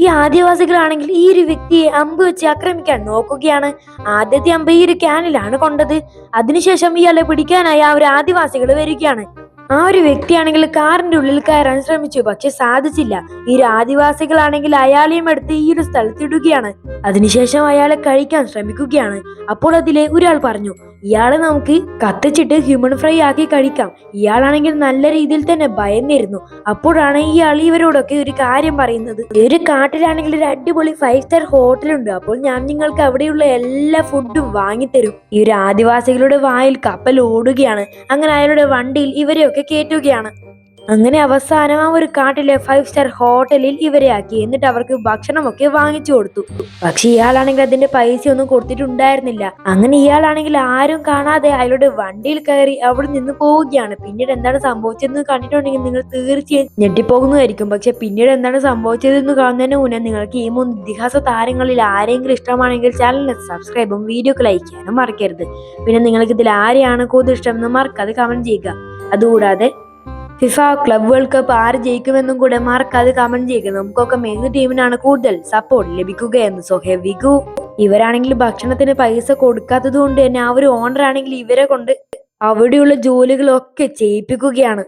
ഈ ആദിവാസികളാണെങ്കിൽ ഈ ഒരു വ്യക്തിയെ അമ്പ് വെച്ച് ആക്രമിക്കാൻ നോക്കുകയാണ്. ആദ്യത്തെ അമ്പ് ഈ ഒരു ക്യാനിലാണ് കൊണ്ടത്. അതിനുശേഷം ഇയാളെ പിടിക്കാനായി ആ ഒരു ആദിവാസികൾ വരികയാണ്. ആ ഒരു വ്യക്തിയാണെങ്കിൽ കാറിന്റെ ഉള്ളിൽ കയറാൻ ശ്രമിച്ചു. പക്ഷെ സാധിച്ചില്ല. ഈ ഒരു ആദിവാസികളാണെങ്കിൽ അയാളെയും എടുത്ത് ഈ ഒരു സ്ഥലത്തിടുകയാണ് അതിനുശേഷം അയാളെ കഴിക്കാൻ ശ്രമിക്കുകയാണ്. അപ്പോൾ അതിലെ ഒരാൾ പറഞ്ഞു ഇയാളെ നമുക്ക് കത്തിച്ചിട്ട് ഹ്യൂമൻ ഫ്രൈ ആക്കി കഴിക്കാം. ഇയാളാണെങ്കിൽ നല്ല രീതിയിൽ തന്നെ ഭയന്നിരുന്നു. അപ്പോഴാണ് ഇയാൾ ഇവരോടൊക്കെ ഒരു കാര്യം പറയുന്നത്. ഒരു കാട്ടിലാണെങ്കിൽ ഒരു അടിപൊളി ഫൈവ് സ്റ്റാർ ഹോട്ടലുണ്ട് അപ്പോൾ ഞാൻ നിങ്ങൾക്ക് അവിടെയുള്ള എല്ലാ ഫുഡും വാങ്ങിത്തരും. ഈ ഒരു ആദിവാസികളുടെ വായിൽ കപ്പൽ ഓടുകയാണ്. അങ്ങനെ അയാളുടെ വണ്ടിയിൽ ഇവരെയൊക്കെ കയറ്റുകയാണ്. അങ്ങനെ അവസാനം ആ ഒരു കാട്ടിലെ ഫൈവ് സ്റ്റാർ ഹോട്ടലിൽ ഇവരെ ആക്കി. എന്നിട്ട് അവർക്ക് ഭക്ഷണമൊക്കെ വാങ്ങിച്ചു കൊടുത്തു. പക്ഷെ ഇയാളാണെങ്കിൽ അതിന്റെ പൈസ ഒന്നും കൊടുത്തിട്ടുണ്ടായിരുന്നില്ല. അങ്ങനെ ഇയാളാണെങ്കിൽ ആരും കാണാതെ അയാളുടെ വണ്ടിയിൽ കയറി അവിടെ നിന്ന് പോവുകയാണ്. പിന്നീട് എന്താണ് സംഭവിച്ചതെന്ന് കണ്ടിട്ടുണ്ടെങ്കിൽ നിങ്ങൾ തീർച്ചയായും ഞെട്ടിപ്പോകുന്നതായിരിക്കും. പക്ഷെ പിന്നീട് എന്താണ് സംഭവിച്ചതെന്ന് കാണുന്നതിന് മുന്നേ നിങ്ങൾക്ക് ഈ മൂന്ന് ഇതിഹാസ താരങ്ങളിൽ ആരെങ്കിലും ഇഷ്ടമാണെങ്കിൽ ചാനലിന് സബ്സ്ക്രൈബും വീഡിയോക്ക് ലൈക്ക് ചെയ്യാനും മറക്കരുത്. പിന്നെ നിങ്ങൾക്ക് ഇതിൽ ആരെയാണ് കൂടുതൽ ഇഷ്ടമെന്ന് മറക്കാതെ കമന്റ് ചെയ്യുക. അതുകൂടാതെ ഫിഫ ക്ലബ് വേൾഡ് കപ്പ് ആര് ജയിക്കുമെന്നും കൂടെ മറക്കാതെ കമന്റ് ചെയ്യുക നമുക്കൊക്കെ ഏത് ടീമിനാണ് കൂടുതൽ സപ്പോർട്ട് ലഭിക്കുകയെന്ന് എന്ന്. വിഗു ഇവരാണെങ്കിൽ ഭക്ഷണത്തിന് പൈസ കൊടുക്കാത്തത് കൊണ്ട് തന്നെ ആ ഒരു ഓണർ ആണെങ്കിൽ ഇവരെ കൊണ്ട് അവിടെയുള്ള ജോലികളൊക്കെ ചെയ്യിപ്പിക്കുകയാണ്.